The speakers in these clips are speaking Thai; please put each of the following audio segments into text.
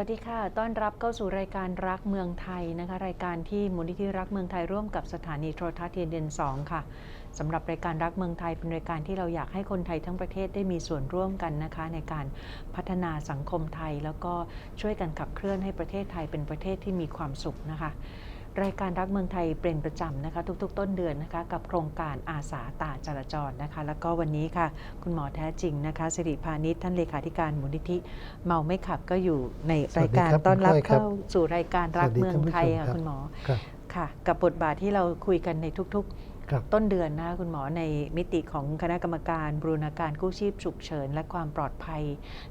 วัสดีค่ะ ต้อนรับเข้าสู่รายการรักเมืองไทยนะคะ รายการที่มูลนิธิรักเมืองไทยร่วมกับสถานีโทรทัศน์เทียนเดน2ค่ะสำหรับรายการรักเมืองไทยเป็นรายการที่เราอยากให้คนไทยทั้งประเทศได้มีส่วนร่วมกันนะคะ ในการพัฒนาสังคมไทย แล้วก็ช่วยกันขับเคลื่อนให้ประเทศไทยเป็นประเทศที่มีความสุขนะคะ รายการรักเมืองไทยเป็นประจำนะคะ ทุกๆ ต้นเดือนนะคะกับโครงการอาสาตาจราจรนะคะ แล้วก็วันนี้ค่ะ คุณหมอแท้จริงนะคะสิริพานิชท่านเลขาธิการมูลนิธิ เมาไม่ขับก็อยู่ในรายการสวัสดีครับต้อนรับคุณก้อยครับเข้าสู่รายการรักสวัสดีเมืองไทยท่านผู้ชมครับค่ะคุณหมอครับค่ะกับบทบาทที่เราคุยกันในทุกครับๆ ต้นเดือนนะคะคุณหมอในมิติของคณะกรรมการบรูรณาการกู้ชีพฉุกเฉิน และความปลอดภัย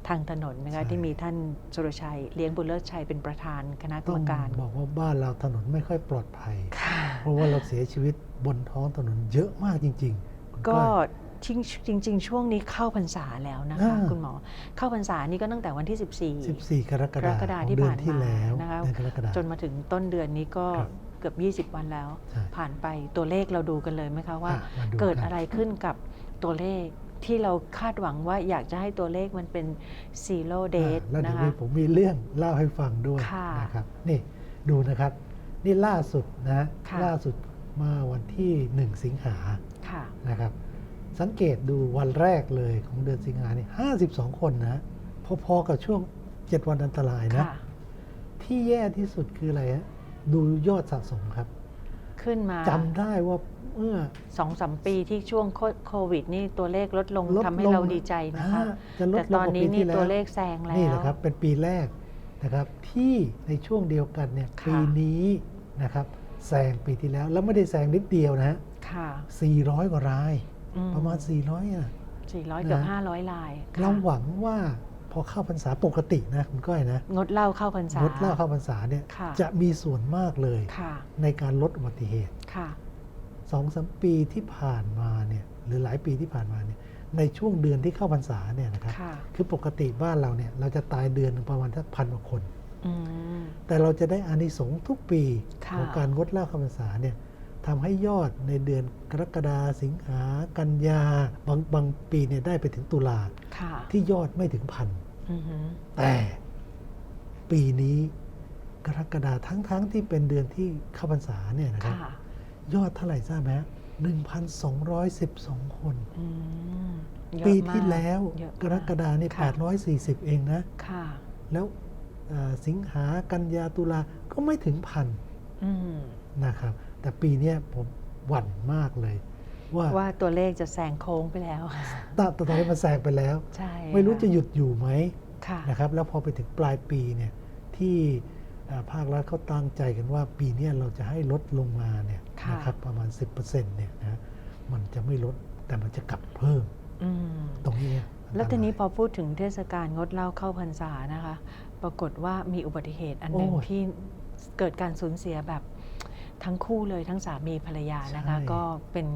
ทางถนนนะคะใช่ที่มีท่านสุรชัย เลี้ยงบุญเลิศชัยเป็นประธานคณะกรต้รอมงการ บอกว่าบ้านเราถนนไม่ค่อยปลอดภัยค่ะเพราะว่าเราเสียชีวิตบนท้องถนนเยอะมากจริงๆคุณก็อยจริงจริงๆช่วงนี้เข้าพรรษาแล้วนะคะอ่าคุณหมอ เข้าพรรษานี่ก็ตั้งแต่วันที่ 14 14 กรกฎาคกรกฎามที่เดือนผ่านที่มาแล้วนะคะเดือนกรกฎาจนมาถึงต้นเดือนนี้ก็ครับเกือบ 20 วันแล้ว ใช่ผ่านไปตัวเลขเราดูกันเลยไหมคะว่า อะมาดูเกิดกันอะไรขึ้นกับตัวเลขที่เราคาดหวังว่าอยากจะให้ตัวเลขมันเป็น zero อ่า date แล้วนะเดี๋ยวคะ นี้ผมมีเรื่องเล่าให้ฟังด้วยค่ะนะครับนี่ดูนะครับ นี่ล่าสุดนะ ค่ะ ล่าสุดมาวันที่ 1 สิงหาค่ะ นะครับ สังเกตดูวันแรกเลยของเดือนสิงหานี่52 คนนะ พอๆกับช่วง 7 วันอันตรายนะ ค่ะ ที่แย่ที่สุดคืออะไรฮะ ดูยอดสะสมครับ ขึ้นมาจำได้ว่าเมื่อสองสามปีที่ช่วงโคโควิด นี่ตัวเลขลดลงลดทำให้ลงเราดีใจนะคะอ่าจะลดแต่ลตงอนกว่านี้ปีนี่ที่แล้วตัวเลขแซงแล้วนี่แหละครับเป็นปีแรกนะครับที่ในช่วงเดียวกันเนี่ยค่ะปีนี้นะครับแซงปีที่แล้วแล้วไม่ได้แซงนิดเดียวนะค่ะ400 กว่ารายอืประมาณ 400อะสี่ร้อยเกือบนะห้าร้อยลายค่ะเราหวังว่าพ อเข้าพรรษาปกตินะคุณก้อยนะงดเหล้าเข้าพรรษางดเหล้าเข้าพรรษาเนี่ยค่ะจะมีส่วนมากเลยค่ะในการลดอุบัติเหตุค่ะสองสามปีที่ผ่านมาเนี่ยหรือหลายปีที่ผ่านมาเนี่ยในช่วงเดือนที่เข้าพรรษาเนี่ยนะครับค่ะคือปกติบ้านเราเนี่ยเราจะตายเดือนหนึ่งประมาณสักพันกว่าคน อืม แต่เราจะได้อานิสงส์ทุกปีค่ะ ของการงดเหล้าเข้าพรรษาเนี่ย ทำให้ยอดในเดือนกรกฎาสิงหากันยาบางบางปีเนี่ยได้ไปถึงตุลาค่ะที่ยอดไม่ถึงพันอือหือแต่ปีนี้กรกฎาทั้งทั้งๆที่เป็นเดือนที่เข้าพรรษาเนี่ยนะครับค่ะยอดเท่าไหร่ทราบไหมหนึ่งพันสองร้อยสิบสองคนอืมเยอะปีมากที่แล้วเยอะกรกฎานี่ค่ะ840เองนะค่ะแล้วเอ่อสิงหากันยาตุลาก็ไม่ถึงพันอืมนะครับ แต่ปีเนี้ยผมหวั่นมากเลย ว่าว่าตัวเลขจะแซงโค้งไปแล้วตตอนนี้มันแซงไปแล้วใช่ไม่รู้ค่จะหยุดอยู่ไหมค่ะนะครับ แล้วพอไปถึงปลายปีเนี่ยที่เอ่อภาครัฐเขาตั้งใจกันว่าปีเนี้ยเราจะให้ลดลงมาเนี่ยค่ะนะครับประมาณ 10%เนี่ยนะมันจะไม่ลดแต่มันจะกลับเพิ่มอืมตรงนี้เนี่ยอัตรายแล้วทีนี้พอพูดถึงเทศกาลงดเหล้าเข้าพรรษานะคะ ปรากฏว่ามีอุบัติเหตุอันหนึ่งโอ้ยที่เกิดการสูญเสียแบบ ทั้งคู่เลยทั้งสามีภรรยานะคะ ใช่ ก็เป็น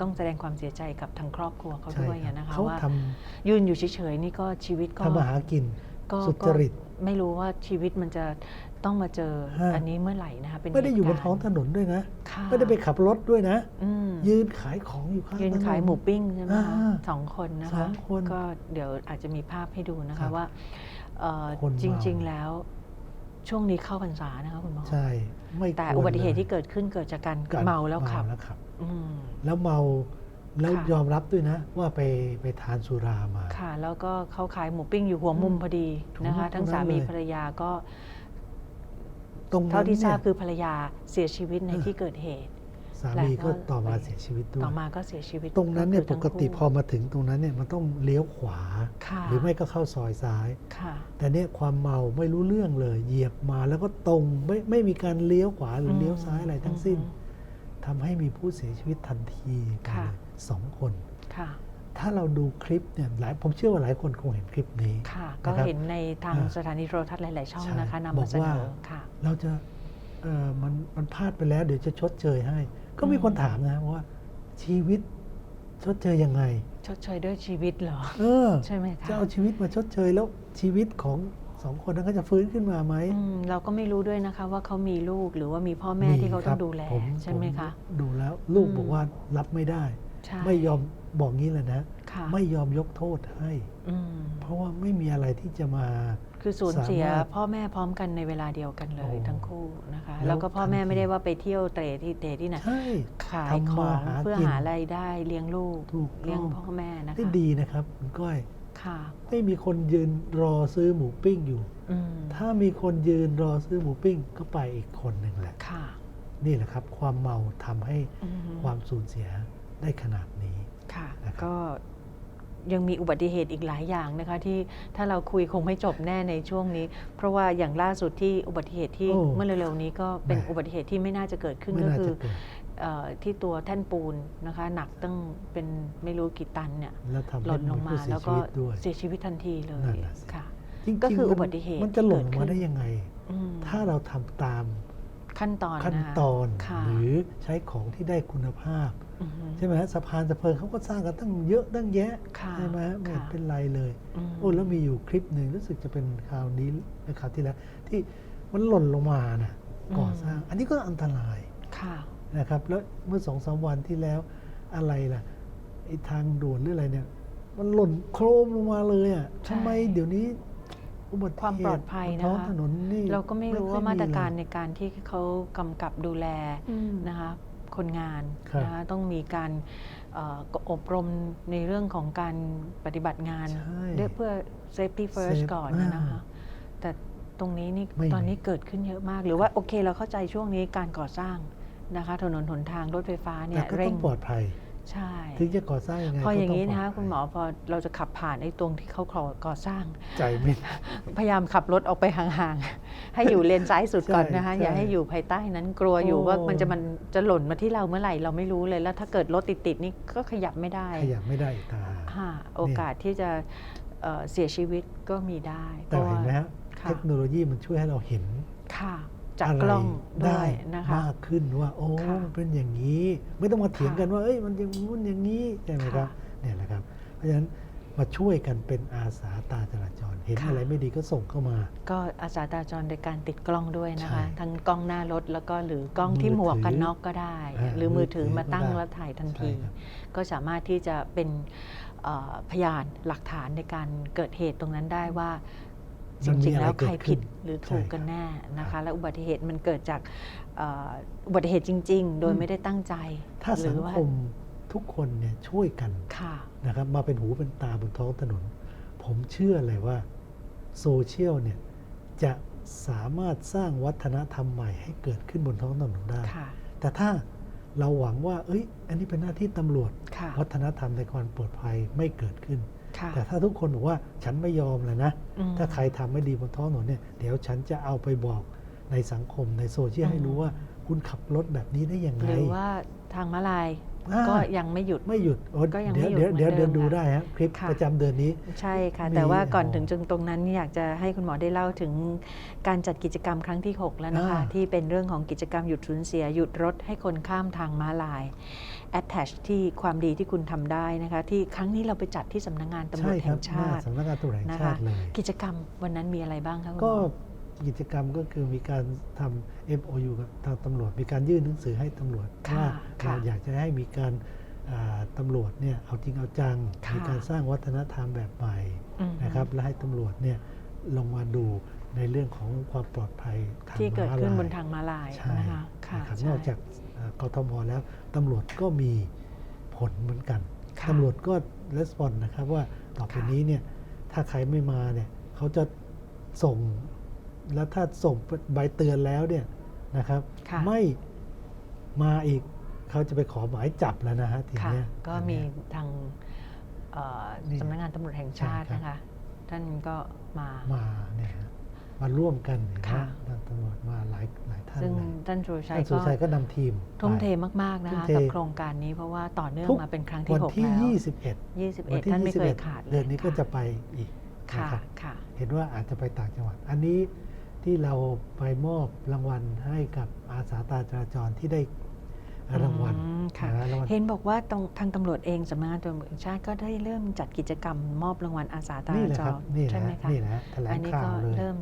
ต้องแสดงความเสียใจกับทางครอบครัวเขาใช่ด้วยครับนะคะเขาว่าทยืนอยู่เฉยๆนี่ก็ชีวิตำก็ทำมาหากิน ก็สุจริต ก็ไม่รู้ว่าชีวิตมันจะต้องมาเจอฮะ อันนี้เมื่อไหร่นะคะเป็นไม่ได้อยู่บนเหตุท้องการณ์ถนนด้วยนะ ค่ะไม่ได้ไปขับรถด้วยนะ อืม ยืนขายของอยู่ข้างยืนถ ขายหมูปิ้งใช่ไหมคะอ่าสองคนนะสอคะงคนก็เดี๋ยวอาจจะมีภาพให้ดูนะครัคะบว่าเอ่อคนเมาจริง ๆแล้ว ช่วงนี้เข้าพรรษานะคะคุณหมอใช่ไม่แต่ควรอุบัติเหตุลยที่เกิดขึ้นเกิดจากการกรเมาแล้วขับเมาแล้วขับอืมแล้วเมาแล้วค่ะยอมรับด้วยนะ ว่าไปไปทานสุรามา ค่ะ แล้วก็เขาขายหมูปิ้งอยู่หัวมุมพอดีนะคะถูกทั้งสามีตรงนั้นเลยภรรยาก็ตรงนั้นเท่าที่ทราบนี่ยคือภรรยาเสียชีวิตในเออที่เกิดเหตุสามีก็แล้วก็ต่อมาไปเสียชีวิตด้วยต่อมาก็เสียชีวิต ตรงนั้นเนี่ยคืปทั้งกติคู่พอมาถึงตรงนั้นเนี่ยมันต้องเลี้ยวขวาค่ะหรือไม่ก็เข้าซอยซ้ายค่ะแต่เนี่ยความเมาไม่รู้เรื่องเลย เหยียบมาแล้วก็ตรงไม่ไม่มีการเลี้ยวขวาหรือเลี้ยวซ้ายอะไรทั้งสิ้นอืมทำให้มีผู้เสียชีวิตทันทีค่ะเลยสองคนค่ะถ้าเราดูคลิปเนี่ยหลายผมเชื่อว่าหลายคนคงเห็นคลิปนี้ค่ะก็นะครับเห็นในทางอ่าสถานีโทรทัศน์หลาย ๆ ช่องใช่นะคะนำบมาอกเสนว่าอค่ะเราจะเออมันมันพลาดไปแล้วเดี๋ยวจะชดเชยให้ ก็มีอืมคนถามนะว่า ชีวิตชดเชยยังไง ชดเชยด้วยชีวิตเหรอ เออใช่ไหมคะจะเอาชีวิตมาชดเชยแล้วชีวิตของสองคนนั้นก็จะฟื้นขึ้นมาไหมอืมเราก็ไม่รู้ด้วยนะคะ ว่าเขามีลูกหรือว่ามีพ่อแม่ที่เขาคต้รัอบงดูแลผมใช่ไหมคะผดูแล้วลูกอืมบอกว่ารับไม่ได้ใช่ไม่ยอมบอกงี้เลยนะค่ะไม่ยอมยกโทษให้อืมเพราะว่าไม่มีอะไรที่จะมา คืคือสูญเสียสามารถ พ่อแม่พร้อมกันในเวลาเดียวกันเลย โอ้ทั้งคู่นะคะ แล้วแล้วก็พ่อแม่ทันที ไม่ได้ว่าไปเที่ยวเตะที่เตะที่ไหนใช่ ขายทำขมาองหาเพื่อกินหารายได้เลี้ยงลูก ถูกต้อง เลี้ยงพ่อแม่นะคะที่ดีนะครับคุณก้อย ค่ะไม่มีคนยืนรอซื้อหมูปิ้งอยู่ อืมถ้ามีคนยืนรอซื้อหมูปิ้งก็ไปอีกคนหนึ่งแหละ ค่ะนี่แหละครับ ความเมาทำให้อืมความสูญเสียได้ขนาดนี้ ค่ะ นะครับ ก็ ยังมีอุบัติเหตุอีกหลายอย่างนะคะที่ถ้าเราคุยคงไม่จบแน่ในช่วงนี้ เพราะว่าอย่างล่าสุดที่อุบัติเหตุที่โอ้เมื่อเร็วๆนี้ก็เป็นแหม่อุบัติเหตุที่ไม่น่าจะเกิดขึ้นไม่ก็น่าคือจะเกิดเอ่อที่ตัวแท่นปูนนะคะ หนักตั้งเป็นไม่รู้กี่ตันเนี่ยแล้วทำหให้ล่นลงมาผู้เสียแล้วชีก็วิตด้วย เสียชีวิตทันทีเลนั่ยนน่ะสิ ค่ะ จริงๆก็คือมันอุบัติเหตุมันจะหล่นเกิดขึ้มานได้ยังไง อืม ถ้าเราทำตาม ขั้นตอนขั้นนะคะตอนค่ะหรือใช้ของที่ได้คุณภาพอือฮึใช่ไหมฮะสะพานสะเพลิงเขาก็สร้างกันตั้งเยอะตั้งแยะค่ะใช่ไหมฮะไม่เห็นค่ะเป็นไรเลยมโอ้แล้วมีอยู่คลิปหนึ่งรู้สึกจะเป็นคราวนี้หรือคราวที่แล้ว ที่มันหล่นลงมาน่ะก่อสร้าง อันนี้ก็อันตรายค่ะนะครับ แล้วเมื่อสองสามวันที่แล้วอะไรล่ะไอ้ทางด่วนหรืออะไรเนี่ย มันหล่นโครมลงมาเลยอะใช่ทำไมเดี๋ยวนี้ อุบัติเหตุความปลอดภัยบท้องนะคะถนนนี่เราก็ไม่รู้ค่อว่ายมาตรการเลยในการที่เขากำกับดูแลอืมนะคะคนงานครับนะคะต้องมีการเอ่ออบรมในเรื่องของการปฏิบัติงานใช่ด้วยเพื่อ safety first Safe ก่อนอ่านะคะแต่ตรงนี้นี่ไม่ตอนมีนี้เกิดขึ้นเยอะมาก หรือว่าโอเคเราเข้าใจช่วงนี้การก่อสร้างนะคะถนนหนทางรถไฟฟ้าเนี่แต่ยก็เร่ต้งองปลอดภัย ใช่ ถึงจะก่อสร้างยังไงพออย่างนี้นี้นะคะคุณหมอพอเราจะขับผ่านไอ้ตรงที่เขาก่อสร้าง ใจไม่พยายามขับรถออกไปห่างๆ ให้อยู่เลนซ้ายสุดก่อนนะคะใช่อย่าให้อยู่ภายใต้นั้นกลัวอยู่โอ้ว่ามันจะมันจะหล่นมาที่เราเมื่อไหร่เราไม่รู้เลยแล้วถ้าเกิดรถติดๆนี่ก็ขยับไม่ได้ ขยับไม่ได้อีกตาค่ะโอกาสที่จะเอ่อเสียชีวิตก็มีได้แต่เห็นไหมฮะค่ะเทคโนโลยีมันช่วยให้เราเห็นค่ะ จากอะไรกล้องด้ได้วยนะคะมากขึ้นว่า โอ้ค่ะมันเป็นอย่างนี้ ไม่ต้องมาเถียงค่ะกันว่าเอ้ยมันอย่างนู้นอย่างนี้ใช่ไหมครับค่ะเนี่ยแหละครับ เพราะฉะนั้นมาช่วยกันเป็นอาสาตาจราจร เห็นค่ะอะไรไม่ดีก็ส่งเข้ามา ก็อาสาตาจรโดยการติดกล้องด้วยนะคะใช่ทั้งกล้องหน้ารถแล้วก็หรือกล้องที่มืหอมวกกันถือน็อกก็ได้อ่าหรือมือถือมือถือมาตั้งก็ได้แล้วถ่ายทันทีใช่ครับก็สามารถที่จะเป็นเอ่อพยานหลักฐานในการเกิดเหตุตรงนั้นได้ว่า จมันมีริงๆอะไรแล้วใครเกิดขึ้ผินดหรือถูกใช่กันแน่นะครัคะบและอุบัติเหตุมันเกิดจากเอ่ออุบัติเหตุจริง ๆ โดยอืมไม่ได้ตั้งใจ ถ้าหสัรืงว่าคมทุกคนเนี่ยช่วยกันค่ะนะครับมาเป็นหูเป็นตาบนท้องถนน ผมเชื่อเลยว่าโซเชียลเนี่ยจะสามารถสร้างวัฒนธรรมใหม่ให้เกิดขึ้นบนท้องถนนได้ค่ะแต่ถ้าเราหวังว่า เอ้ย อันนี้เป็นหน้าที่ตำรวจค่ะวัฒนธรรมในความปลอดภัยไม่เกิดขึ้น ค่ะ แต่ถ้าทุกคนบอกว่าฉันไม่ยอมเลยนะ อืม ถ้าใครทำไม่ดีบนท้องถนนเนี่ยเดี๋ยวฉันจะเอาไปบอกในสังคมในโซเชียลให้รู้ว่า คุณขับรถแบบนี้ได้ยังไงหรือว่าทางม้าลายอ่าก็ยังไม่หยุด ไม่หยุดโอ้ก็ยังไม่เดี๋ยวหยุดเดี๋ยวเหมืเดี๋อยนวเดิมเดี๋ยวดูค่ะได้ฮะคลิปค่ะ ประจำเดือนนี้ ใช่ค่ะ มีแต่ว่าก่อนอ๋อถึงจึงตรงนั้นอยากจะให้คุณหมอได้เล่าถึงการจัดกิจกรรมครั้งที่ 6 แล้วนะคะ อ่าที่เป็นเรื่องของกิจกรรมหยุดสูญเสียหยุดรถให้คนข้ามทางม้าลาย attach ที่ความดีที่คุณทำได้นะคะที่ครั้งนี้เราไปจัดที่สำนักงานตำรใช่วจคแห่รับงหชาน้าติ สำนักงานตำรวจแห่งนะชาคะติเลย กิจกรรมวันนั้นมีอะไรบ้างคะคุณหมก็อ กิจกรรมก็คือมีการทำ MOU กับทางตำรวจ มีการยื่นหนังสือให้ตำรวจค่ะว่าค่ะเราอยากจะให้มีการอ่าตำรวจเนี่ยเอาจริงเอาจัง ค่ะ มีการสร้างวัฒนธรรมแบบใหม่อืมนะครับ และให้ตำรวจเนี่ยลงมาดูในเรื่องของความปลอดภัยทางที่เกิดม้าขึ้นลายบนทางม้าลายใช่นะคะค่ะนะครับใช่นอกจากเอ่อ กทมแล้วตำรวจก็มีผลเหมือนกันค่ะตำรวจก็レスปอนนะครับว่าต่อไปค่ะนี้เนี่ยถ้าใครไม่มาเนี่ยเขาจะส่งแล้วถ้าส่งใบเตือนแล้วเนี่ยนะครับค่ะไม่มาอีกเขาจะไปขอหมายจับแล้วนะฮะทีค่ะเนี้ยก็อันมีเนี้ยทางเอ่อนี่สำนักงานตำรวจแห่งชาติใช่ครับนะคะ ท่านก็มามาเนี่ยฮะ มาร่วมกันเห็นไหมค่ะทางตำรวจมาหลายหลายท่านซึ่งเลยท่านสุรชัยท่านสุก็รชัยก็นำทีม ทุ่มไปเทมาก ๆ นะทุ่มคะเทกับโครงการนี้เพราะว่าต่อเนื่องทุกมาเป็นครั้งที่วัน6ที่แล้ว21วัน21ที่ท่านไม่เคย21ขาดลยเดือนนี้ก็ค่จะไปอีกนะค่ะครับค่ะ เห็นว่าอาจจะไปต่างจังหวัด อันนี้ที่เราไปมอบรางวัลให้กับอาสาตาจราจรที่ได้รางวัลอืมค่ะนะรางวัลเห็นบอกว่าตรงทางตำรวจเองสำนักงานตำรวจแห่งชาติก็ได้เริ่มจัดกิจกรรมมอบรางวัลอาสาตานี่แหละจครรับนี่แหใช่ละไหมคะนี่แหละแถลอังนี้ข่าก็วเลยเริ่ม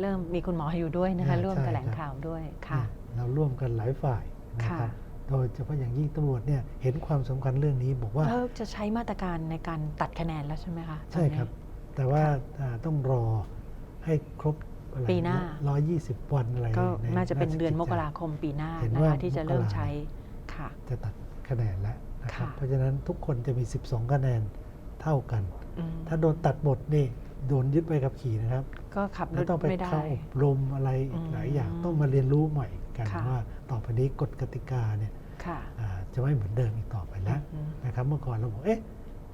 เริ่มมีคุณหมออยู่ด้วยนะคะอ่าร่วมใช่แถลงครับข่าวด้วยค่ะเนี่ยเราร่วมกันหลายฝ่ายนะครับค่ะโดยเฉพาะอย่างยิ่งตำรวจเนี่ยเห็นความสำคัญเรื่องนี้บอกว่าแล้วจะใช้มาตรการในการตัดคะแนนแล้วใช่ไหมคะใช่ครับ แต่ว่าอ่าต้องรอให้ครบอะไรปีหน้าร้อยยี่สิบวันอะไรก็ใน่าจะเป็นเดือนมกจราคมปีหน้าเห็นนะว่าคะที่จะเริ่มมกราใช้ค่ะจะตัดคะแนนแล้วนะครับค่ะเพราะฉะนั้นทุกคนจะมี 12 คะแนนเท่ากันอืมถ้าโดนตัดหมดนี่โดนยึดใบขับขี่นะครับ ก็ขับรแล้วถต้องไปไม่ได้เข้าอบรมอะไรอีกหลายอย่างอืมต้องมาเรียนรู้ใหม่กันค่ะว่าต่อไปนี้กฎกติกาเนี่ยค่ะอ่าจะไม่เหมือนเดิมอีกต่อไปแล้วอืมนะครับ เมื่อก่อนเราบอกเอ๊ะ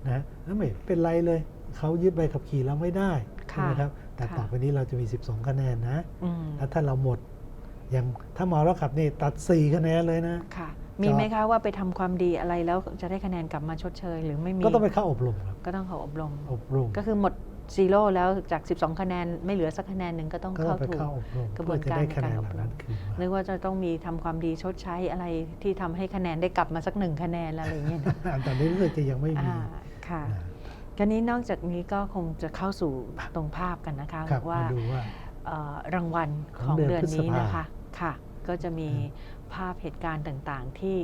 นะแล้วไม่เป็นไรเลยเขายึดใบขับขี่เราไม่ได้ใช่ไหมครับแต่ค่ะต่อไปนี้เราจะมี 12 คะแนนนะอืมแล้วถ้าเราหมดอย่างถ้าเมาแล้วขับนี่ตัด 4 คะแนนเลยนะค่ะมีไหมคะว่าไปทำความดีอะไรแล้วจะได้คะแนนกลับมาชดเชย หรือไม่มีก็ต้องไปเข้าอบรมครับก็ต้องเขาอบรมอบรม ก็คือหมด ซีโร่แล้วจาก 12 คะแนนไม่เหลือสักคะแนนหนึ่งก็ต้องก็ต้อเข้างไปถูกเข้าอบรมกระบเพื่วอนจะการได้คะแนนในการเหล่านั้นคืนมานึกว่าจะต้องมีทำความดีชดใช้อะไรที่ทำให้คะแนนได้กลับมาสักหนึ่งคะแนนอะไรอย่างเงี้ยนะอันตอนนี้รู้สึกจะยังไม่มีอ่าค่ะนะคราวนี้นอกจากนี้ก็คงจะเข้าสู่ตรงภาพกันนะคะครับว่ามาดูว่าเอ่อรางวัลขขอองงเดืเดืออนนพฤษนี้ภานะคะค่ะ ก็จะมีอืมภาพเหตุการณ์ต่างๆ ที่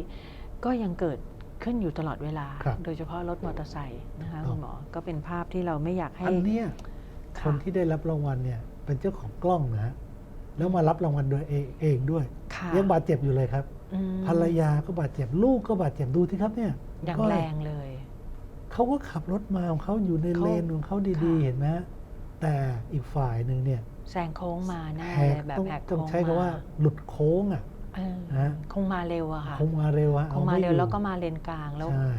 ก็ยังเกิด ขึ้นอยู่ตลอดเวลา ครับ โดยเฉพาะรถมอเตอร์ไซค์นะคะถูกต้องคุณหมอ ก็เป็นภาพที่เราไม่อยากให้อันเนี้ยค่ะคนที่ได้รับรางวัลเนี่ยเป็นเจ้าของกล้องนะแล้วมารับรางวัลโดยเองเองด้วย ค่ะยังบาดเจ็บอยู่เลยครับ อืมภรรยาก็บาดเจ็บลูกก็บาดเจ็บดูที่ครับเนี่ยอย่างก็แรงเลย เขาก็ขับรถมาของเขาอยู่ในเขาเลนของเขาดีค่ะ ๆ เห็นไหมฮะแต่อีกฝ่ายหนึ่งเนี่ยแซงโค้งมาแน่แหเลกยแบบต้องแหกต้องโค้งใช้คำว่ามาหลุดโค้งอะเออ นะคงมาเร็วอะค่ะคงมาเร็วอะคงมาอไเร็วอยู่แล้วก็มาเลนกลางแล้วใช่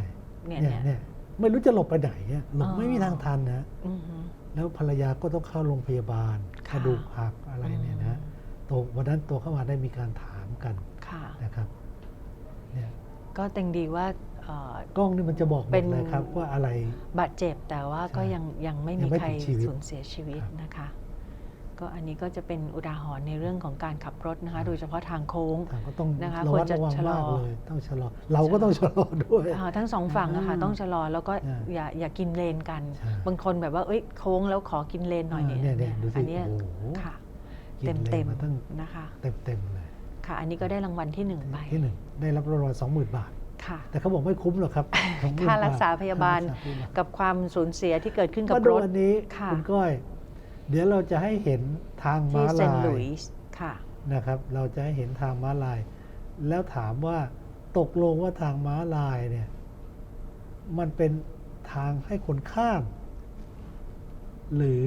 เนี่ยเนี่ยเนี่ยเนี่ยไม่รู้จะหลบไปไหนอะหลบอ๋อไม่มีทางทันนะอือหือแล้วภรรยาก็ต้องเข้าโรงพยาบาลค่ะกระดูกหักอะไรเนี่ยนะตัววันนั้นตัวเข้ามาได้มีการถามกันค่ะนะครับเนี่ยก็เต็งดีว่าเอ่อกล้องนี่มันจะบอกหมเป็ดนเลยครับว่าอะไรบาดเจ็บแต่ว่าก็ใช่ยังยังไม่ยัมีงไม่ใครถึงชีวิตสูญเสียชีวิตครับนะคะ ก็อันนี้ก็จะเป็นอุทาหรณ์ในเรื่องของการขับรถนะคะ โดยเฉพาะทางโค้ง อ่าก็ต้องนะคะระคววัรดจะระวังชะลอ มากเลยต้องชะลอ เราก็ต้องชะลอด้วย อ่าทั้งสองฝั่งนะคะอ่าต้องชะลอแล้วก็อ่าอย่าอย่ากินเลนกัน ใช่ บางคนแบบว่าเอ้ยโค้งแล้วขอกินเลนหน่อยอ่าเนี่ยเนี่ยเนี่ยดูสิอันเนี้ยโอ้โหค่ะ กิเต็นมเลเต็นมมาตั้งนะคะ เต็มเต็มๆเลยค่ะ อันนี้ก็ได้รางวัลที่หนึ่งใบที่หนึ่งได้รับรางวัลสองหมื่นบาท ค่ะ แต่เขาบอกไม่คุ้มหรอกครับ20,000ค่ารักษาพยาบาล ค่รักษพยาบาลกับความสูญเสียที่เกิดขึ้นกับมาดูรถอันนี้ค่ะ คุณก้อย เดี๋ยวเราจะให้เห็นทางที่ม้าเซนลาต์หลุยยส์ค่ะนะครับ เราจะให้เห็นทางม้าลาย แล้วถามว่าตกลงว่าทางม้าลายเนี่ย มันเป็นทางให้คนข้าม หรือ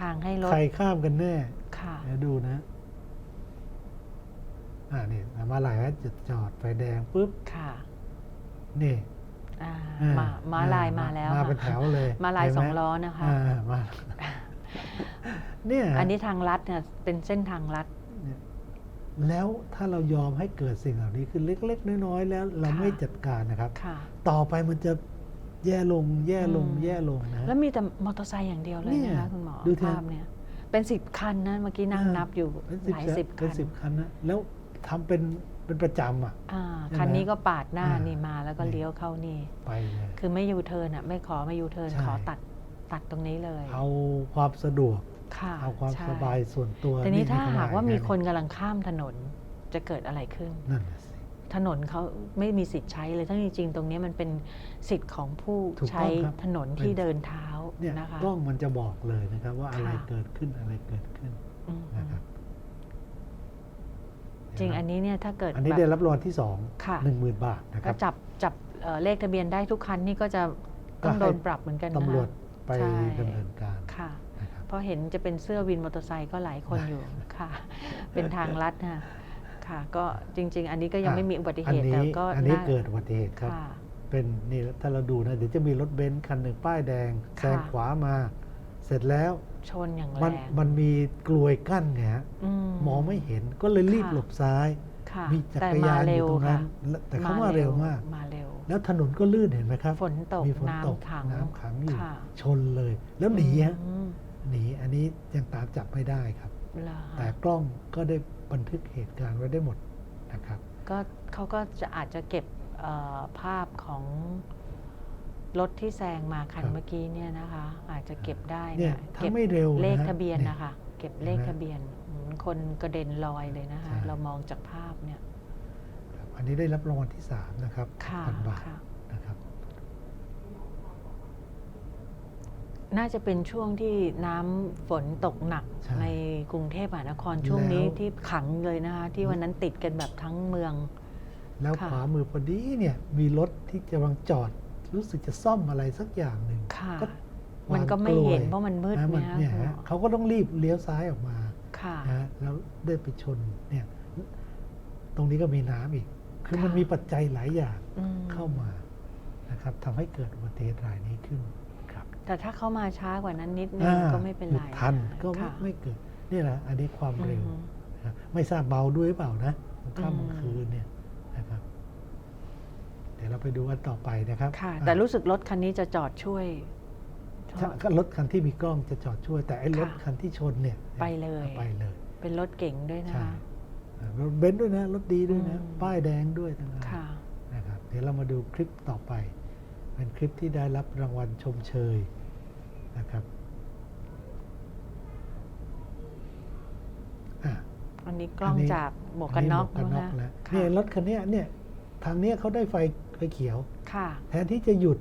ทางให้รถใครข้ามกันแน่ค่ะเดี๋ยวดูนะ อ่านี่ม้าลายก็จะจอดไฟแดงปุ๊บค่ะ นี่ อ่าอ่มาม้าลายมาแล้วมาค่ะเป็นแถวเลยม้าลายเห็นสไหองล้อนะคะอ่ามาเนี่ยอันนี้ทางลัดเนี่ยเป็นเส้นทางลัดเนี่ยแล้วถ้าเรายอมให้เกิดสิ่งเหล่านี้ขึ้นเล็ก ๆ น้อยๆแล้วเราค่ะ ไม่จัดการนะครับ ค่ะ ต่อไปมันจะแย่ลงแย่ลงอืม แย่ลงนะ แล้วมีแต่มอเตอร์ไซค์อย่างเดียวเลยเนี่ยนะคะคุณหมอดูเถอะภาพเนี่ย เป็นสิบคันนะเมื่อกี้นั่งอ่านั นับอยู่เป็นหลายสิบเป็คันน สิบคันนะแล้วทำเป็น เป็นประจำอะอ่าใช่ไหมคันนี้ก็ปาดหน้าอ่านี่นี่มาแล้วก็นี่เลี้ยวเข้านี่ ไปเลยคือไม่ยูเทิร์นอะ ไม่ขอไม่ยูเทิร์นใช่ขอตัดตัดตรงนี้เลย เอาความสะดวกค่ะเอาความใช่สบายส่วนตัวทีนี้ถ้าไม่หากว่าทำลยมีะคนกำลังข้ามถนนจะเกิดอะไรขึ้นนั่นน่ะสิถนนเขาไม่มีสิทธิ์ใช้เลยทั้งจริงๆตรงนี้มันเป็นสิทธิ์ของผู้ถูกต้องใช้ครับถนนที่เป็นเดินเท้าเนี่ยนะคะกล้องมันจะบอกเลยนะครับว่าอะไรค่ะเกิดขึ้นอะไรเกิดขึ้นอืมนะครับ จริงอันนี้เนี่ยถ้าเกิดอันนี้แบบได้รับรางวัลที่สองค่ะหนึ่งหมื่นบาทนะคก็รับจับจับเอ่อเลขทะเบียนได้ทุกคันนี่ก็จะต้องก็ให้โดนปรับเหมือนกันนะตำรวจไปใช่ ดำเนินการค่ะ นะครับ เพราะเห็นจะเป็นเสื้อวินมอเตอร์ไซค์ก็หลายคนอยู่ ค่ะ เป็นทางลัดนะค่ะ ก็จริง ๆ อันนี้ก็ยังอะ ไม่มีอุบัติอัเหนตุนี้แต่ก็อันนี้าเกิดอุบัติเหตุครับ ค่ะ เป็นนี่ถ้าเราดูนะเดี๋ยวจะมีรถเบนซ์คันหนึ่งป้ายแดงแซงค่ะ ขวามา เสร็จแล้ว ชนอย่างแรมันง มันมีกลวยกั้นไงฮะอืมองไม่เห็นก็เลยรีบค่ะ หลบซ้าย ค่ะมีจัแต่กรยานอเร็ยู่วตรงนั้นค่ะแล้วแต่เขามาเร็วมาก มาเร็ว แล้วถนนก็ลื่นเห็นไหมครับ ฝนตกมีฝนตกน้ำขังน้ำขังอยู่ค่ะ ชนเลย แล้วหนีฮะอืมหนีอันนี้ยังตามจับไม่ได้ครับ เหรอแต่กล้องก็ได้บันทึกเหตุการณ์ไว้ได้หมดนะครับ ก็เขาก็จะอาจจะเก็บเอ่อภาพของ รถที่แซงมาคันครับ เมื่อกี้เนี่ยนะคะ อาจจะเก็บได้เนี่ยนะถ้าเก็บไม่เร็วเลขฮทะเบียนยนะคะ เก็บเลขเห็นไหมทะเบียนอืมคนกระเด็นลอยเลยนะคะใช่เรามองจากภาพเนี่ยครับอันนี้ได้รับรางวัลที่ 3 นะครับค่ะพันบาทค่ะ นะครับน่าจะเป็นช่วงที่น้ำฝนตกหนักใช่ ในกรุงเทพมหานครช่วงนี้แล้ว ที่ขังเลยนะคะ ที่วันนั้นติดกันแบบทั้งเมือง แล้วค่ะ ขวามือพอดีเนี่ยมีรถที่กำลังจอด รู้สึกจะซ่อมอะไรสักอย่างหนึ่งค่ะก็มันก็ไม่วางกลวยเห็นเพราะมันมืดนะไหมมันคะเนี่ยคุณหมฮะอเขาก็ต้องรีบเลี้ยวซ้ายออกมาค่ะนะฮะแล้วได้ไปชนเนี่ยตรงนี้ก็มีน้ำอีก คือมันค่ะมีปัจจัยหลายอย่างอืมเข้ามานะครับทำให้เกิดอุบัติเหตุรายนี้ขึ้นครับ แต่ถ้าเข้ามาช้ากว่านั้นนิดนึงอ่าก็ไม่เป็นหยุไรดทันก็ไม่ค่ะไม่เกิดนี่แหละอันนี้ความเร็วอือฮึนะครับไม่ทราบเบาด้วยหรือเปล่านะข้ามอืมคืนเนี่ยนะครับเดี๋ยวเราไปดูอันต่อไปนะครับค่ะอะแต่รู้สึกรถคันนี้จะจอดช่วยถ้าก็รถคันที่มีกล้องจะจอดช่วย แต่ไอ้รถค่ะคันที่ชนเนี่ยไปเลยไปเลย เป็นรถเก๋งด้วยนะใช่คะอ่ารถเบนซ์ด้วยนะรถดีด้วยนะอืมป้ายแดงด้วยต่างหากค่ะนะครับ เดี๋ยวเรามาดูคลิปต่อไป เป็นคลิปที่ได้รับรางวัลชมเชยนะครับอะอันนี้กล้องอันนี้จากหมวกกันน็อกหมวกกันน็อกนะแล้วคะเนี่ยรถคันเนี้ยเนี่ยทางเนี้ยเขาได้ไฟ ไฟเขียว ค่ะ แทนที่จะหยุด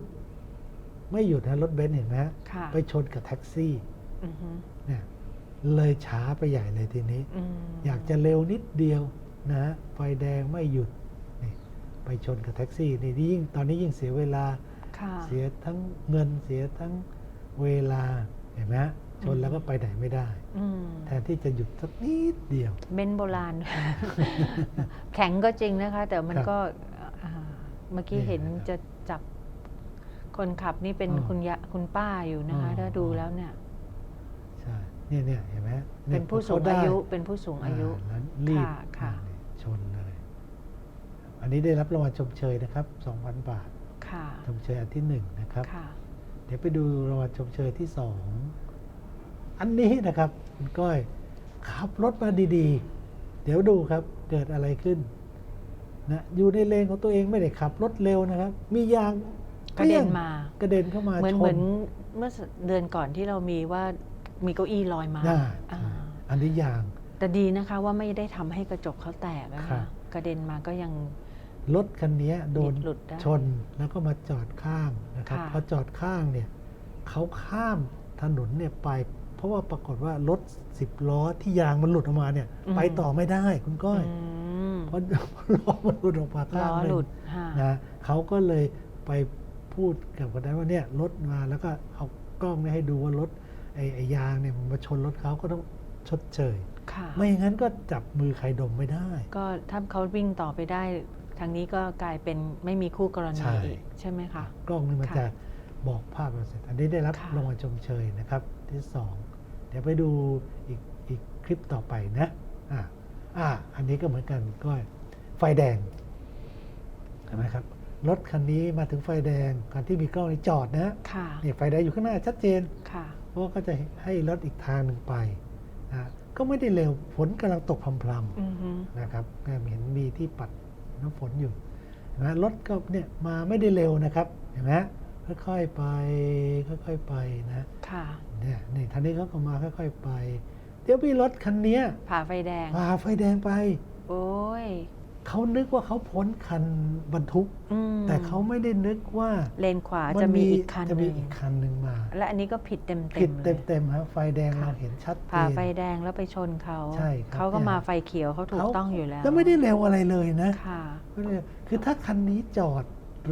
ไม่หยุดนะรถเบนซ์เห็นไหมฮะค่ะไปชนกับแท็กซี่อือฮึเนี่ยเลยช้าไปใหญ่เลยทีนี้อืมอยากจะเร็วนิดเดียวนะฮะไฟแดงไม่หยุดนี่ไปชนกับแท็กซี่นี่ยิ่งตอนนี้ยิ่งเสียเวลา ค่ะ เสียทั้งเงินเสียทั้งเวลาเห็นไหมฮะชนแล้วก็ไปไหนไม่ได้ อืมแทนที่จะหยุดสักนิดเดียว เบนซ์โบราณ แข็งก็จริงนะคะ แต่มันครับ ก็อ่า เมื่อกี้เนี่ยเห็นนะครับจะจับคนขับนี่เป็นอ๋อคุณยะคุณป้าอยู่นะคะอ๋อถ้าดูแล้วเนี่ย ใช่เนี่ยเนี่ยเห็นไหมยเป็นผู้พสูงเขได้อายุ เป็นผู้สูงอายุแล้วรีบค่ะค่ะนี่ชนเลย อันนี้ได้รับรางวัลชมเชยนะครับ 2,000 บาท ค่ะชมเชยอันที่หนึ่งนะครับ ค่ะ เดี๋ยวไปดูรางวัลชมเชยที่สองอันนี้นะครับ คุณก้อยขับรถมาดีๆ เดี๋ยวดูครับเกิดอะไรขึ้น นะอยู่ในเลนของตัวเองไม่ได้ขับรถเร็วนะครับ มียางกระเด็นปี้ยงมา กระเด็นเข้ามาเหมือนชเหมือนนเมื่อเดือนก่อนที่เรามีว่ามีเก้าอี้ลอยมาอ่าอ่าใช่อันนี้ยาง แต่ดีนะคะว่าไม่ได้ทำให้กระจกเขาแตกนะครัคะบกระเด็นมาก็ยังรถคันนี้โดนหลุดได้ชนแล้วก็มาจอดข้างนะครับค่ะพอจอดข้างเนี่ยเขาข้ามถนนเนี่ยไปเพ ราะว่าปรากฏว่ารถสิบล้อที่ยางมันหลุดออกมาเนี่ยไปต่อไม่ได้คุณก้อยอืม เพราะล้อมันหลุดออกมาข้าล้งอหนึ่หลุงดค่ะ นะเขาก็เลยไปพูดกับคนนั้นว่าเนี่ยรถมาแล้วก็เอากล้องเนี่ยให้ดูว่ารถไอ้ไอ้ยางเนี่ยมันมาชนรถเขาก็ต้องชดเชย ค่ะ ไม่อย่างนั้นก็จับมือใครดมไม่ได้ ก็ถ้าเขาวิ่งต่อไปได้ ทางนี้ก็กลายเป็นไม่มีคู่กรณีใช่อีกใช่ไหมคะ กล้องนี่มันค่ะจะบอกภาพเราเสร็จอันนี้ได้รับค่ะ รางวัลชมเชยนะครับที่สองเดี๋ยวไปดูอีกอีกคลิปต่อไปนะอ่าอ่าอันนี้ก็เหมือนกันก็ไฟแดงเห็นไหมครับรถคันนี้มาถึงไฟแดงคันที่มีกล้องนี่จอดนะค่ะเนี่ยไฟแดงอยู่ข้างหน้าชัดเจนค่ะเพราะว่าก็จะให้รถอีกทางหนึ่งไปนะก็ไม่ได้เร็วฝนกำลังตกพรำๆอือฮึนะครับก็เห็นมีที่ปัดน้ำฝนอยู่เห็นไหมรถก็เนี่ยมาไม่ได้เร็วนะครับเห็นไหม ค่อยๆไป ค่อยๆไปนะค่ะเนี่ยนี่ทางนี้เขาก็มาค่อยๆไป เดี๋ยวมีรถคันเนี้ยผ่าไฟแดงฝ่าไฟแดงไป โอ้ยเขานึกว่าเขาพ้นคันบรรทุกอืมแต่เขาไม่ได้นึกว่าเลนขวามัจะมีอีกคันจะหมีนึ่งอีกคันหนึ่งมา และอันนี้ก็ผิดเต็มๆผิดเลยเต็มๆครับไฟแดงค่ะเราเห็นชัดเจผ่านไฟแดงแล้วไปชนเขาใช่ครับเขาก็เนี่ยมาไฟเขียวเขาถูกต้องอยู่แล้ว แล้วไม่ได้เร็วอะไรเลยนะค่ะไม่ได้คือถ้าคันนี้จอด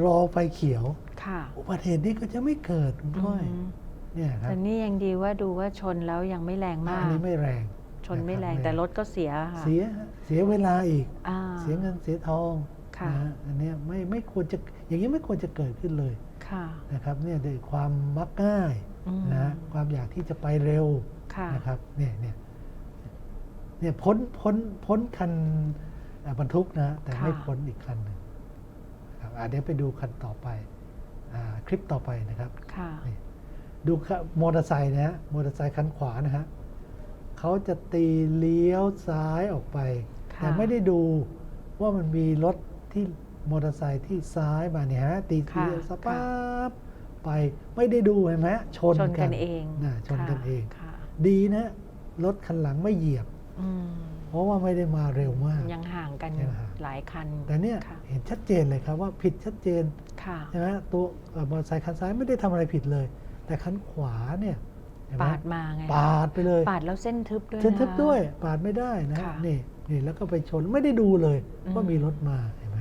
รอไฟเขียวค่ะ อุบัติเหตุนี้ก็จะไม่เกิดคุณก้อยอืมเนี่ยครับแต่นี่ยังดีว่าดูว่าชนแล้วยังไม่แรงมาอันกนี้ไม่แรง ชนไม่แรงะคบแต่รถก็เสียค่ะเสียเสียเวลาอีกอ่าเสียเงินเสียทองค่ะนะฮะอันเนี้ยไม่ไม่ควรจะอย่างนี้ไม่ควรจะเกิดขึ้นเลยค่ะนะครับเนี่ยด้วยความมักง่ายอืมนะฮะความอยากที่จะไปเร็วค่ะนะครับเนี่ยเนี่ยเนี่ยพ้นพ้นพ้นคันอะบรรทุกนะ แต่ไม่พ้นอีกคันหนึ่งครับอะเดี๋ยวไปดูคันต่อไปอ่า คลิปต่อไปนะครับค่ะนี่ดูครับมอเตอร์ไซค์นะฮะมอเตอร์ไซค์คันขวานะฮะเขาจะตีเลี้ยวซ้ายออกไปค่ะแต่ไม่ได้ดูว่ามันมีรถที่มอเตอร์ไซค์ที่ซ้ายมาเนี่ยฮะตีค่ะเลี้ยวสค่ะป๊าบไปไม่ได้ดูเห็นไหมชนชนกันเองนะชนกันเองค่ะดีนะรถคันหลังไม่เหยียบอืม เพราะว่าไม่ได้มาเร็วมาก ยังห่างกันยังห่างหลายคัน แต่เนี่ยค่ะเห็นชัดเจนเลยครับว่าผิดชัดเจนค่ะใช่ไหมตัวเอ่อมอเตอร์ไซค์คันซ้ายไม่ได้ทำอะไรผิดเลยแต่แต่คันขวาเนี่ยเห็นไหมปาดมาไงปาดไปเลย ปาดแล้วเส้นทึบด้วยเส้นทึบนะคะด้วย ปาดไม่ได้นะค่ะนี่นี่แล้วก็ไปชนไม่ได้ดูเลยอืมว่ามีรถมาเห็นไหม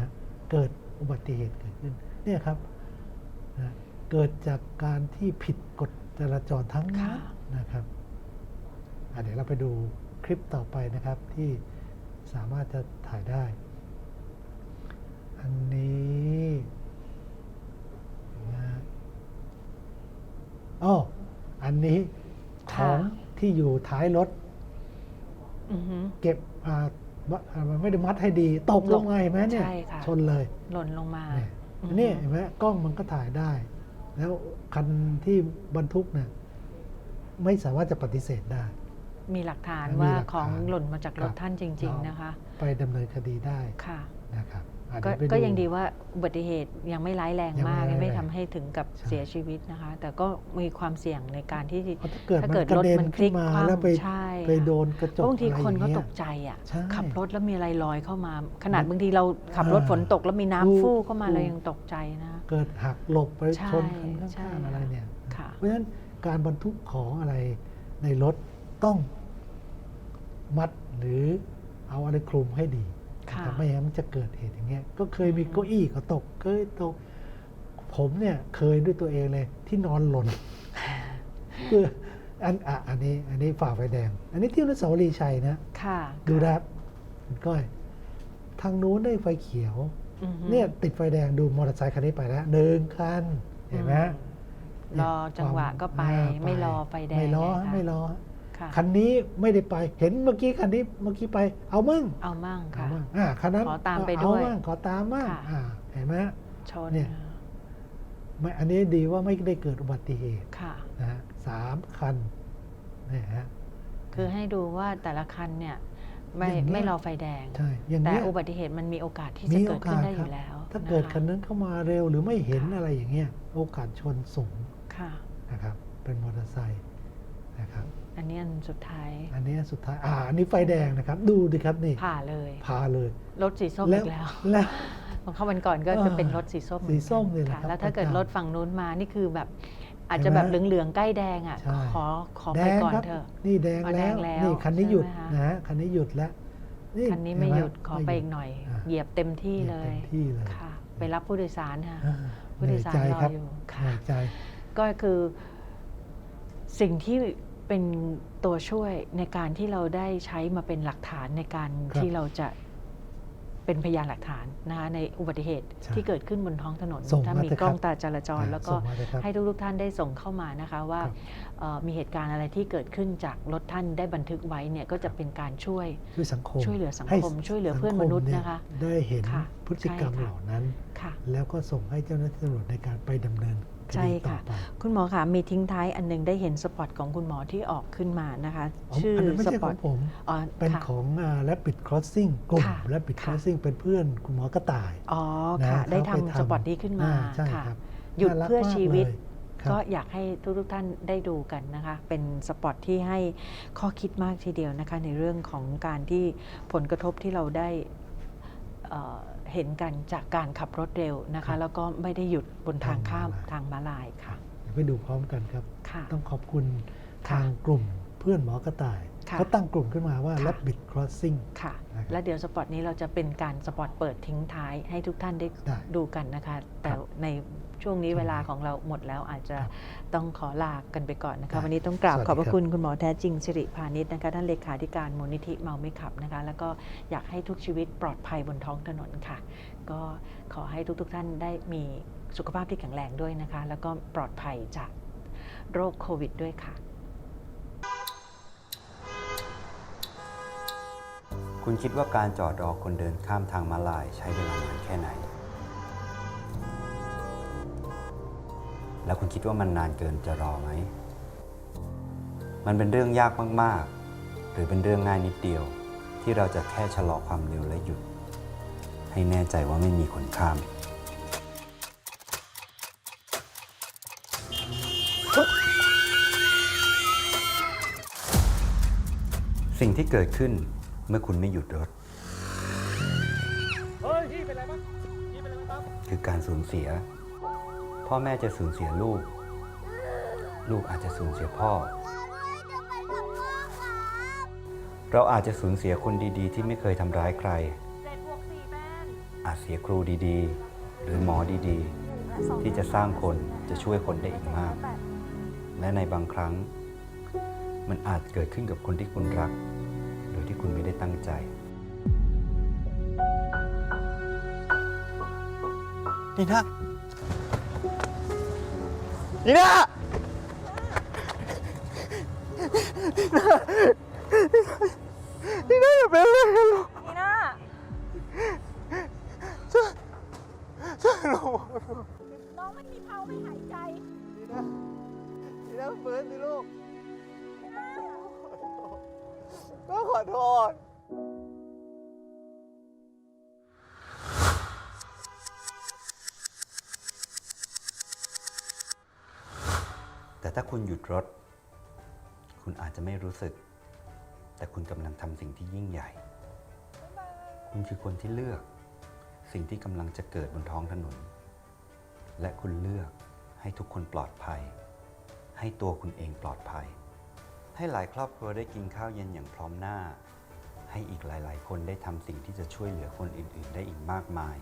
เกิดอุบัติเหตุเกิดขึ้นเนี่ยครับนะเกิดจากการที่ผิดกฎจราจรทั้งนั้นนะครับอะเดี๋ยวเราไปดูค ลิปต่อไปนะครับที่สามารถจะถ่ายได้ อันนี้นะอ๋ออันนี้ของที่อยู่ท้ายรถอือหือเก็บอ่าบอ่ามันไม่ได้มัดให้ดี ตกลงมาเห็นไหมเนี่ยใช่ค่ะชนเลย หล่นลงมาเนี่ยอือฮึอันนี้เห็นไหมกล้องมันก็ถ่ายได้ แล้วคันที่บรรทุกเนี่ยไม่สามารถจะปฏิเสธได้ มีหลักฐานมีว่าหลักฐานของหล่นมาจากรถครับ ท่านจริง ๆ นะคะ ไปดำเนินคดีได้ค่ะ นะครับอะก็เดี๋วไป ก็ยังดีว่าอุบัติเหตุยังไม่ร้ายแรงยังไม่มากร้ายแรงไม่ทำให้ถึงกับใช่ เสียชีวิตนะคะ แต่ก็มีความเสี่ยงในการที่ เพราะถ้าเกิดถ้ามันเกิดกระรถเด็นมันพลิขึ้นกมาคว่ำแล้วไปใช่ ไปค่ะโดนกระจกบางทีอะไรคนอย่เขางงี้ยตกใจอะ ใช่ ขับรถแล้วมีอะไรลอยเข้ามา ขนาดบางทีเราขับรถอ่าฝนตกแล้วมีน้ำถูกฟู่เข้ามาถูก เรายังตกใจนะ เกิดหักหลบไปใช่ชนคันใช่ข้างๆอะไรเนี่ย ค่ะ เพราะฉะนั้นการบรรทุกของอะไรในรถต้อง มัดหรือเอาอะไรคลุมให้ดีค่ะแต่ไม่อย่างนั้นมันจะเกิดเหตุอย่างเงี้ย ก็เคยมีเก้าอี้ก็ตก เคยตก ผมเนี่ยเคยด้วยตัวเองเลยที่นอนหล่นคืออันอะอันนี้ อันนี้ฝ่าไฟแดง อันนี้ที่อนุสาวรีย์ชัยนะ ค่ะ ดูนะครับคุณก้อย ทางนู้นได้ไฟเขียวอือฮึเนี่ยติดไฟแดงดูมอเตอร์ไซค์คันนี้ไปแล้วหนึ่งคัน เห็นไหมอืมรอจังหวะก็ไปาไม่รอไฟแดง ไม่รอไงคะไม่รอ ค่ะ คันนี้ไม่ได้ไป เห็นเมื่อกี้คันนี้เมื่อกี้ไป เอามั่งเอามั่งเอาค่ะ มั่งอ่าคันนั้นขอตามไปเอด้วยมั่งขอตามมั่งค่ะ อ่าเห็นไหมชนเนี่ย ไม่อันนี้ดีว่าไม่ได้เกิดอุบัติเหตุค่ะ นะฮะสามคันเนี่ยฮะ คือให้ดูว่าแต่ละคันเนี่ยไม่อย่างเงี้ย ไม่รอไฟแดง ใช่อย่างแต่เงี้ย อุบัติเหตุมันมีโอกาสที่มีจะเกิดขึ้นได้โอกาสอยู่แล้วถ้าเกิดะะคันนั้นเข้ามาเร็วหรือไม่เห็นค่ะอะไรอย่างเงี้ยโอกาสชนสูงค่ะ นะครับเป็นมอเตอร์ไซค์นะครับ อันนี้อันสุดท้าย อันนี้สุดท้ายอ่าอันนี้ไฟแดงนะครับ ดูดิครับนี่ผ่าเลยพาเลยรถสีส้มแล้วอีกแล้วแล้ว ของเขาวันก่อนก็จะเป็นรถสีส้มสีส้มเนี่ยแหละค่ะครับแล้วถ้าเกิดประจำรถฝั่งนู้นมานี่คือแบบอาจเห็จะนไหมแบบเหลืองๆใกล้แดงอะใช่ ขอขอแดไปงก่อนครับเถอะ นี่แดงอ๋อแดแล้วงแล้วนี่คันนี้หยุดใช่ไหมคะ นะฮะคันนี้หยุดแล้วคันนี้ไม่เหยุดขอไปม่อีกหน่อยา เหยียบเต็มที่หเลบยต็มที่เลยค่ะ ไปรับผู้โดยสารค่ะ อ่าผู้โดยสารเหนื่อยใจครับรออยู่ค่ะ เหนื่อยใจ ก็คือสิ่งที่ เป็นตัวช่วยในการที่เราได้ใช้มาเป็นหลักฐานในการครับ ที่เราจะเป็นพยานหลักฐานนะคะในอุบัติเหตุใช่ ที่เกิดขึ้นบนท้องถนน ส่งถ้ามามีเถอะกล้องครับตาจราจร อ่าแล้วก็ส่งมาเถอะครับให้ทุกๆท่านได้ส่งเข้ามานะคะว่าครับ เอ่อมีเหตุการณ์อะไรที่เกิดขึ้นจากรถท่านได้บันทึกไว้เนี่ยก็จะเป็นการช่วย ช่วยสังคมช่วยเหลือสังให้คมช่วยเหลือเพื่อนมนุษย์สังนะคะเยได้เห็นค่ะพฤติกรรมใช่ค่ะ เหล่านั้น ค่ะ แล้วก็ส่งให้เจ้าหน้าที่ตำรวจในการไปดำเนินค ใช่ดีต่อค่ะไปคุณหมอคะมีทิ้งท้ายอันหนึงได้เห็นสปอตของคุณหมอที่ออกขึ้นมานะคะอ๋อชื่ออันนั้นไม่สใช่ปขออตงผมอ๋อเป็นค่ะของอ่า Rapid Crossing กลุ่มค่ะ Rapid ค่ะ Crossing เป็นเพื่อนคุณหมอกระต่ายอ๋อนะค่ะได้เขาไปทำสปอตนี้ขึ้นมาอ่ใช่ค่ะครับหยุดน่ารักเพื่อมากชีวิตเลยครับก็อยากให้ทุกๆท่านได้ดูกันนะคะ เป็นสปอตที่ให้ข้อคิดมากทีเดียวนะคะ ในเรื่องของการที่ผลกระทบที่เราได้ เอ่อเห็นกันจากการขับรถเร็วนะครัคะบแล้วก็ไม่ได้หยุดบนทางข้ามทางม้าลายทางม้าลายค่ะ เดี๋ยวไปดูพร้อมกันครับ ค่ะ ต้องขอบคุณค่ะทางกลุ่ม เพื่อนหมอกระต่ายค่ะเขาตั้งกลุ่มขึ้นมาว่าค่ะ Rapid Crossing ค่ะนะครับและเดี๋ยวสปอตนี้เราจะเป็นการสปอตเปิดทิ้งท้ายให้ทุกท่านได้ได้ดูกันนะคะ แต่ครับในช่วงนี้ช่วงนี้เวลาของเราหมดแล้วอาจจะครับต้องขอลากันไปก่อนนะคะได้วันนี้ต้องกราบสวัสดีขอบพระครับคุณคุณหมอแท้จริงสิริพานิชนะคะ ท่านเลขาธิการมูลนิธิเมาไม่ขับนะคะ แล้วก็อยากให้ทุกชีวิตปลอดภัยบนท้องถนนค่ะ ก็ขอให้ทุกๆท่านได้มีสุขภาพที่แข็งแรงด้วยนะคะ แล้วก็ปลอดภัยจากโรคโควิดด้วยค่ะ คุณคิดว่าการจอดรอคนเดินข้ามทางม้าลายใช้เวลานานแค่ไหน แล้วคุณคิดว่ามันนานเกินจะรอไหม มันเป็นเรื่องยากมาก ๆ หรือเป็นเรื่องง่ายนิดเดียว ที่เราจะแค่ชะลอความเร็วและหยุด ให้แน่ใจว่าไม่มีคนข้ามสิ่งที่เกิดขึ้น เมื่อคุณไม่หยุดรถคือการสูญเสีย พ่อแม่จะสูญเสียลูก ลูกอาจจะสูญเสียพ่อ เราอาจจะสูญเสียคนดีๆ ที่ไม่เคยทำร้ายใคร อาจเสียครูดีๆ หรือหมอดีๆ ที่จะสร้างคนจะช่วยคนได้อีกมาก และในบางครั้ง มันอาจเกิดขึ้นกับคนที่คุณรัก คุณไม่ได้ตั้งใจ นีน่านีน่านีน่าอย่าเป็นอะไรกันหรอกนีน่าช่วยหนูน้องไม่มีเพาไม่หายใจ นีน่านีน่าฟื้นสิลูก ก็ขอโทษ แต่ถ้าคุณหยุดรถ คุณอาจจะไม่รู้สึก แต่คุณกำลังทำสิ่งที่ยิ่งใหญ่ คุณคือคนที่เลือก สิ่งที่กำลังจะเกิดบนท้องถนน และคุณเลือกให้ทุกคนปลอดภัย ให้ตัวคุณเองปลอดภัย ให้หลายครอบครัวได้กินข้าวเย็นอย่างพร้อมหน้า ให้อีกหลาย ๆ คนได้ทำสิ่งที่จะช่วยเหลือคนอื่น ๆ ได้อีกมากมาย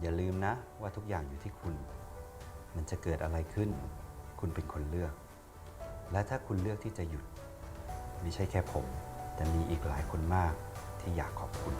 อย่าลืมนะว่าทุกอย่างอยู่ที่คุณ มันจะเกิดอะไรขึ้น คุณเป็นคนเลือก และถ้าคุณเลือกที่จะหยุด ไม่ใช่แค่ผม แต่มีอีกหลายคนมากที่อยากขอบคุณ